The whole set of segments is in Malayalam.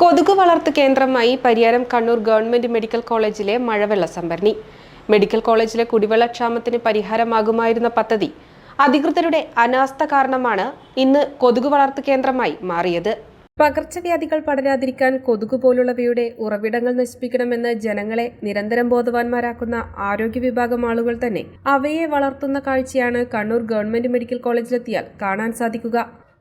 കൊതുക് വളർത്തു കേന്ദ്രമായി പരിയാരം കണ്ണൂർ ഗവൺമെന്റ് മെഡിക്കൽ കോളേജിലെ മഴവെള്ള സംഭരണി. മെഡിക്കൽ കോളേജിലെ കുടിവെള്ളക്ഷാമത്തിന് പരിഹാരമാകുമായിരുന്ന പദ്ധതി അധികൃതരുടെ അനാസ്ഥ കാരണമാണ് ഇന്ന് കൊതുക് വളർത്തു കേന്ദ്രമായി മാറിയത്. പകർച്ചവ്യാധികൾ പടരാതിരിക്കാൻ കൊതുക് പോലുള്ളവയുടെ ഉറവിടങ്ങൾ നശിപ്പിക്കണമെന്ന് ജനങ്ങളെ നിരന്തരം ബോധവാന്മാരാക്കുന്ന ആരോഗ്യ വിഭാഗം ആളുകൾ തന്നെ അവയെ വളർത്തുന്ന കാഴ്ചയാണ് കണ്ണൂർ ഗവൺമെന്റ് മെഡിക്കൽ കോളേജിലെത്തിയാൽ കാണാൻ സാധിക്കുക.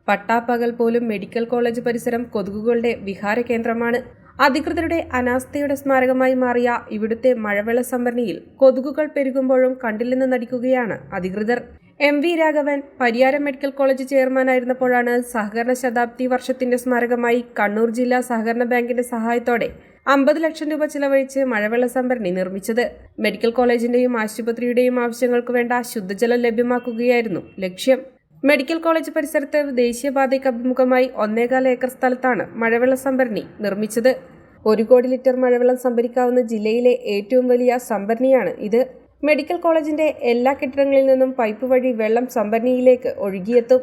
പട്ടാപ്പകൽ പോലും മെഡിക്കൽ കോളേജ് പരിസരം കൊതുകുകളുടെ വിഹാര കേന്ദ്രമാണ്. അധികൃതരുടെ അനാസ്ഥയുടെ സ്മാരകമായി മാറിയ ഇവിടുത്തെ മഴവെള്ള സംഭരണിയിൽ കൊതുകുകൾ പെരുകുമ്പോഴും കണ്ടില്ലെന്ന് നടിക്കുകയാണ് അധികൃതർ. M V Raghavan Pariyaram medical college ചെയർമാനായിരുന്നപ്പോഴാണ് സഹകരണ ശതാബ്ദി വർഷത്തിന്റെ സ്മാരകമായി കണ്ണൂർ ജില്ലാ സഹകരണ ബാങ്കിന്റെ സഹായത്തോടെ അമ്പത് ലക്ഷം രൂപ ചിലവഴിച്ച് മഴവെള്ള സംഭരണി നിർമ്മിച്ചത്. മെഡിക്കൽ കോളേജിന്റെയും ആശുപത്രിയുടെയും ആവശ്യങ്ങൾക്ക് വേണ്ട ശുദ്ധജലം ലഭ്യമാക്കുകയായിരുന്നു ലക്ഷ്യം. മെഡിക്കൽ കോളേജ് പരിസരത്ത് ദേശീയപാതയ്ക്ക് അഭിമുഖമായി ഒന്നേകാൽ ഏക്കർ സ്ഥലത്താണ് മഴവെള്ള സംഭരണി നിർമ്മിച്ചത്. ഒരു കോടി ലിറ്റർ മഴവെള്ളം സംഭരിക്കാവുന്ന ജില്ലയിലെ ഏറ്റവും വലിയ സംഭരണിയാണ് ഇത്. മെഡിക്കൽ കോളേജിന്റെ എല്ലാ കെട്ടിടങ്ങളിൽ നിന്നും പൈപ്പ് വഴി വെള്ളം സംഭരണിയിലേക്ക് ഒഴുകിയെത്തും.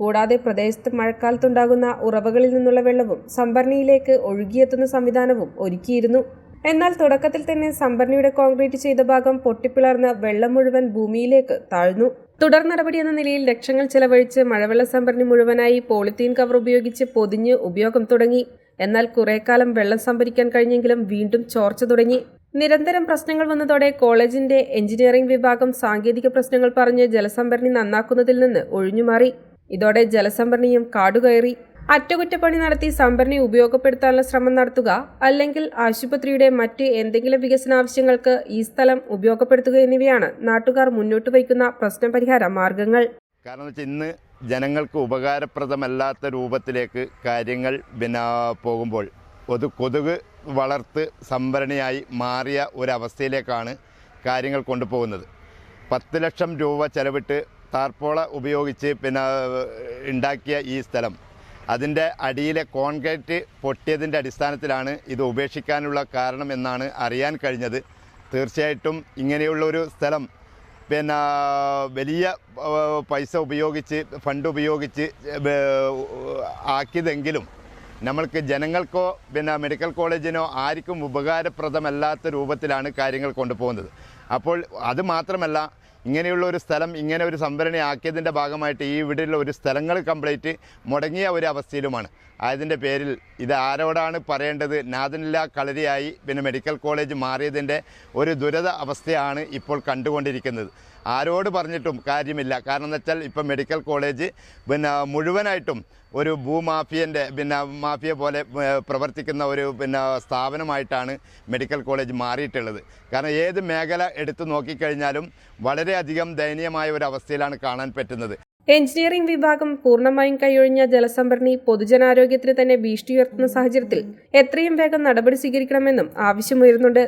കൂടാതെ പ്രദേശത്ത് മഴക്കാലത്തുണ്ടാകുന്ന ഉറവകളിൽ നിന്നുള്ള വെള്ളവും സംഭരണിയിലേക്ക് ഒഴുകിയെത്തുന്ന സംവിധാനവും ഒരുക്കിയിരുന്നു. എന്നാൽ തുടക്കത്തിൽ തന്നെ സംഭരണിയുടെ കോൺക്രീറ്റ് ചെയ്ത ഭാഗം പൊട്ടിപ്പിളർന്ന് വെള്ളം മുഴുവൻ ഭൂമിയിലേക്ക് താഴ്ന്നു. തുടർ നടപടി എന്ന നിലയിൽ ലക്ഷങ്ങൾ ചെലവഴിച്ച് മഴവെള്ള സംഭരണി മുഴുവനായി പോളിത്തീൻ കവർ ഉപയോഗിച്ച് പൊതിഞ്ഞ് ഉപയോഗം തുടങ്ങി. എന്നാൽ കുറേക്കാലം വെള്ളം സംഭരിക്കാൻ കഴിഞ്ഞെങ്കിലും വീണ്ടും ചോർച്ച തുടങ്ങി. നിരന്തരം പ്രശ്നങ്ങൾ വന്നതോടെ കോളേജിന്റെ എഞ്ചിനീയറിംഗ് വിഭാഗം സാങ്കേതിക പ്രശ്നങ്ങൾ പറഞ്ഞ് ജലസംഭരണി നന്നാക്കുന്നതിൽ നിന്ന് ഒഴിഞ്ഞുമാറി. ഇതോടെ ജലസംഭരണിയും കാടുകയറി. അറ്റകുറ്റപ്പണി നടത്തി സംഭരണി ഉപയോഗപ്പെടുത്താനുള്ള ശ്രമം നടത്തുക അല്ലെങ്കിൽ ആശുപത്രിയുടെ മറ്റ് എന്തെങ്കിലും വികസന ആവശ്യങ്ങൾക്ക് ഈ സ്ഥലം ഉപയോഗപ്പെടുത്തുക എന്നിവയാണ് നാട്ടുകാർ മുന്നോട്ട് വയ്ക്കുന്ന പ്രശ്നപരിഹാര മാർഗങ്ങൾ. കാരണം വെച്ചാൽ ഇന്ന് ജനങ്ങൾക്ക് ഉപകാരപ്രദമല്ലാത്ത രൂപത്തിലേക്ക് കാര്യങ്ങൾ പിന്നെ പോകുമ്പോൾ ഒരു കൊതുക് വളർത്ത് സംഭരണിയായി മാറിയ ഒരവസ്ഥയിലേക്കാണ് കാര്യങ്ങൾ കൊണ്ടുപോകുന്നത്. പത്ത് ലക്ഷം രൂപ ചെലവിട്ട് താർപ്പോള ഉപയോഗിച്ച് പിന്നെ ഉണ്ടാക്കിയ ഈ സ്ഥലം അതിന്റെ അടിയിലെ കോൺക്രീറ്റ് പൊട്ടിയതിന്റെ അടിസ്ഥാനത്തിലാണ് ഇത് ഉപേക്ഷിക്കാനുള്ള കാരണം എന്നാണ് അറിയാൻ കഴിഞ്ഞത്. തീർച്ചയായിട്ടും ഇങ്ങനെയുള്ള ഒരു സ്ഥലം പിന്നെ വലിയ പൈസ ഉപയോഗിച്ച് ഫണ്ട് ഉപയോഗിച്ച് ആക്കിയതെങ്കിലും നമ്മൾക്ക് ജനങ്ങൾക്കോ പിന്നെ മെഡിക്കൽ കോളേജിനോ ആർക്കും ഉപകാരപ്രദമല്ലാത്ത രൂപത്തിലാണ് കാര്യങ്ങൾ കൊണ്ടുപോകുന്നത്. അപ്പോൾ അത് മാത്രമല്ല ഇങ്ങനെയുള്ള ഒരു സ്ഥലം ഇങ്ങനെ ഒരു സംഭരണി ആക്കിയതിന്റെ ഭാഗമായിട്ട് ഈ ഇവിടെയുള്ള ഒരു സ്ഥലങ്ങൾ കംപ്ലീറ്റ് മുടങ്ങിയ ഒരു അവസ്ഥയിലുമാണ്. അതിന്റെ പേരിൽ ഇത് ആരോടാണ് പറയേണ്ടത്? നാദനില്ല കളരിയായി പിന്നെ മെഡിക്കൽ കോളേജ് മാറിയതിന്റെ ഒരു ദുരിത അവസ്ഥയാണ് ഇപ്പോൾ കണ്ടുകൊണ്ടിരിക്കുന്നത്. ആരോട് പറഞ്ഞിട്ടും കാര്യമില്ല. കാരണം എന്ന് വെച്ചാൽ ഇപ്പം മെഡിക്കൽ കോളേജ് പിന്നെ മുഴുവനായിട്ടും ഒരു ഭൂമാഫിയന്റെ പിന്നെ മാഫിയ പോലെ പ്രവർത്തിക്കുന്ന ഒരു പിന്നെ സ്ഥാപനമായിട്ടാണ് മെഡിക്കൽ കോളേജ് മാറിയിട്ടുള്ളത്. കാരണം ഏത് മേഖല എടുത്തു നോക്കിക്കഴിഞ്ഞാലും വളരെയധികം ദയനീയമായ ഒരു അവസ്ഥയിലാണ് കാണാൻ പറ്റുന്നത്. എഞ്ചിനീയറിംഗ് വിഭാഗം പൂർണമായും കൈയൊഴിഞ്ഞ ജലസംഭരണി പൊതുജനാരോഗ്യത്തിന് തന്നെ ഭീഷണി ഉയർത്തുന്ന സാഹചര്യത്തിൽ എത്രയും വേഗം നടപടി സ്വീകരിക്കണമെന്നും ആവശ്യമുയരുന്നുണ്ട്.